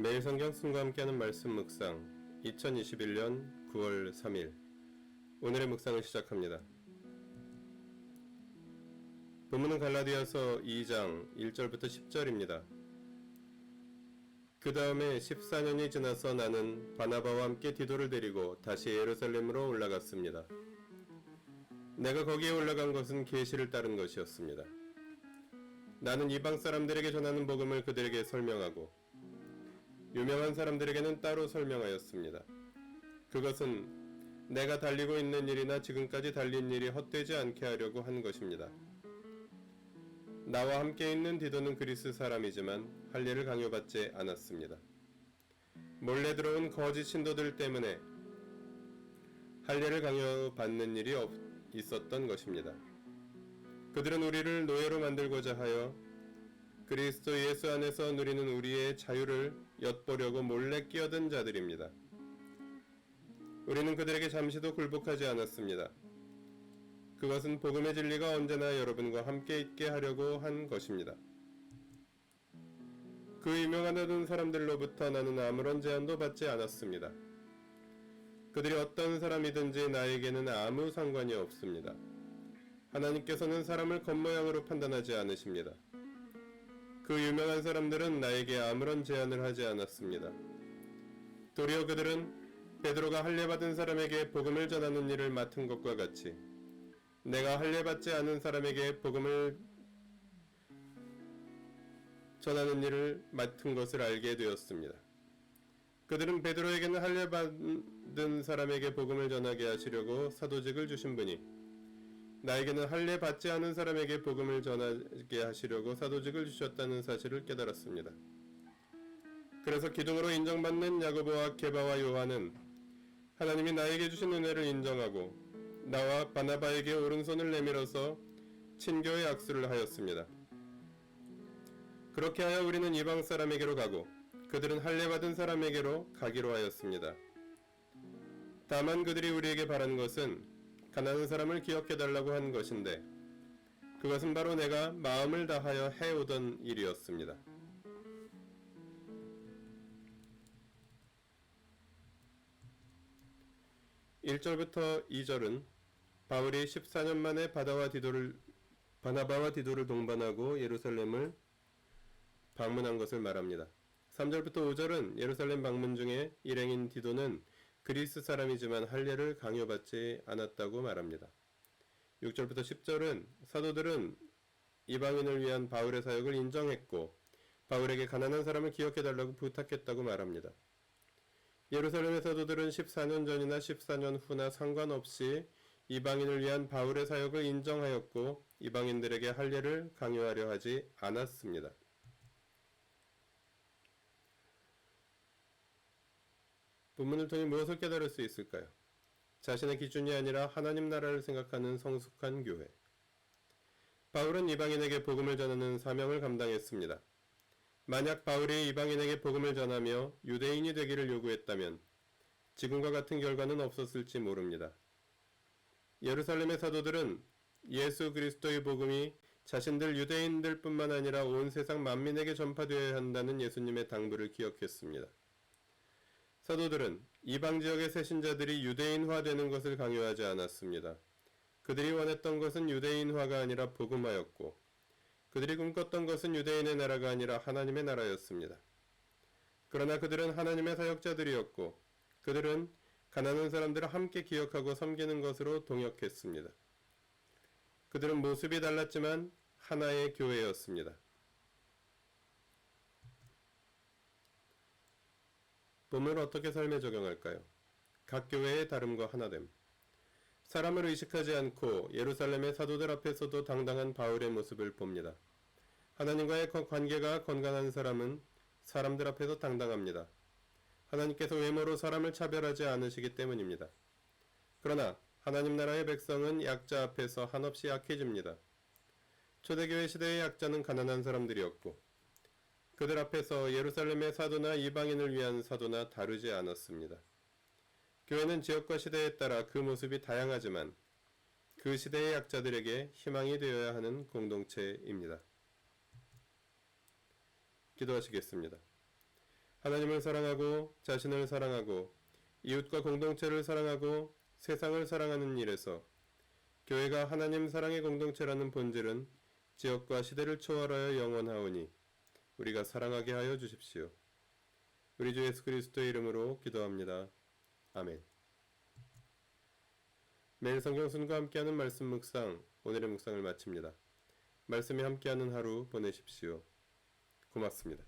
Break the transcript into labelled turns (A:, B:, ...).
A: 매일 성경 순과 함께하는 말씀 묵상 2021년 9월 3일 오늘의 묵상을 시작합니다. 본문은 갈라디아서 2장 1절부터 10절입니다. 그 다음에 14년이 지나서 나는 바나바와 함께 디도를 데리고 다시 예루살렘으로 올라갔습니다. 내가 거기에 올라간 것은 계시를 따른 것이었습니다. 나는 이방 사람들에게 전하는 복음을 그들에게 설명하고 유명한 사람들에게는 따로 설명하였습니다. 그것은 내가 달리고 있는 일이나 지금까지 달린 일이 헛되지 않게 하려고 한 것입니다. 나와 함께 있는 디도는 그리스 사람이지만 할례를 강요받지 않았습니다. 몰래 들어온 거짓 신도들 때문에 할례를 강요받는 일이 없, 있었던 것입니다. 그들은 우리를 노예로 만들고자 하여 그리스도 예수 안에서 누리는 우리의 자유를 엿보려고 몰래 끼어든 자들입니다. 우리는 그들에게 잠시도 굴복하지 않았습니다. 그것은 복음의 진리가 언제나 여러분과 함께 있게 하려고 한 것입니다. 그 유명하다던 사람들로부터 나는 아무런 제한도 받지 않았습니다. 그들이 어떤 사람이든지 나에게는 아무 상관이 없습니다. 하나님께서는 사람을 겉모양으로 판단하지 않으십니다. 그 유명한 사람들은 나에게 아무런 제안을 하지 않았습니다. 도리어 그들은 베드로가 할례받은 사람에게 복음을 전하는 일을 맡은 것과 같이 내가 할례받지 않은 사람에게 복음을 전하는 일을 맡은 것을 알게 되었습니다. 그들은 베드로에게는 할례받은 사람에게 복음을 전하게 하시려고 사도직을 주신 분이 나에게는 할례 받지 않은 사람에게 복음을 전하게 하시려고 사도직을 주셨다는 사실을 깨달았습니다. 그래서 기둥으로 인정받는 야고보와 게바와 요한은 하나님이 나에게 주신 은혜를 인정하고 나와 바나바에게 오른손을 내밀어서 친교의 악수를 하였습니다. 그렇게 하여 우리는 이방 사람에게로 가고 그들은 할례 받은 사람에게로 가기로 하였습니다. 다만 그들이 우리에게 바란 것은 가난한 사람을 기억해 달라고 한 것인데 그것은 바로 내가 마음을 다하여 해오던 일이었습니다. (1절부터) (2절은) 바울이 (14년) 만에 바다와 디도를 바나바와 디도를 동반하고 예루살렘을 방문한 것을 말합니다. (3절부터) (5절은) 예루살렘 방문 중에 일행인 디도는 그리스 사람이지만 할례를 강요받지 않았다고 말합니다. 6절부터 10절은 사도들은 이방인을 위한 바울의 사역을 인정했고 바울에게 가난한 사람을 기억해 달라고 부탁했다고 말합니다. 예루살렘의 사도들은 14년 전이나 14년 후나 상관없이 이방인을 위한 바울의 사역을 인정하였고 이방인들에게 할례를 강요하려 하지 않았습니다. 본문을 통해 무엇을 깨달을 수 있을까요? 자신의 기준이 아니라 하나님 나라를 생각하는 성숙한 교회. 바울은 이방인에게 복음을 전하는 사명을 감당했습니다. 만약 바울이 이방인에게 복음을 전하며 유대인이 되기를 요구했다면 지금과 같은 결과는 없었을지 모릅니다. 예루살렘의 사도들은 예수 그리스도의 복음이 자신들 유대인들뿐만 아니라 온 세상 만민에게 전파되어야 한다는 예수님의 당부를 기억했습니다. 사도들은 이방 지역의 새신자들이 유대인화 되는 것을 강요하지 않았습니다. 그들이 원했던 것은 유대인화가 아니라 복음화였고 그들이 꿈꿨던 것은 유대인의 나라가 아니라 하나님의 나라였습니다. 그러나 그들은 하나님의 사역자들이었고 그들은 가난한 사람들을 함께 기억하고 섬기는 것으로 동역했습니다. 그들은 모습이 달랐지만 하나의 교회였습니다. 본문을 어떻게 삶에 적용할까요? 각 교회의 다름과 하나됨. 사람을 의식하지 않고 예루살렘의 사도들 앞에서도 당당한 바울의 모습을 봅니다. 하나님과의 관계가 건강한 사람은 사람들 앞에서 당당합니다. 하나님께서 외모로 사람을 차별하지 않으시기 때문입니다. 그러나 하나님 나라의 백성은 약자 앞에서 한없이 약해집니다. 초대교회 시대의 약자는 가난한 사람들이었고 그들 앞에서 예루살렘의 사도나 이방인을 위한 사도나 다르지 않았습니다. 교회는 지역과 시대에 따라 그 모습이 다양하지만 그 시대의 약자들에게 희망이 되어야 하는 공동체입니다. 기도하시겠습니다. 하나님을 사랑하고 자신을 사랑하고 이웃과 공동체를 사랑하고 세상을 사랑하는 일에서 교회가 하나님 사랑의 공동체라는 본질은 지역과 시대를 초월하여 영원하오니 우리가 사랑하게 하여 주십시오. 우리 주 예수 그리스도의 이름으로 기도합니다. 아멘. 매일 성경 순과 함께하는 말씀 묵상 오늘의 묵상을 마칩니다. 말씀이 함께하는 하루 보내십시오. 고맙습니다.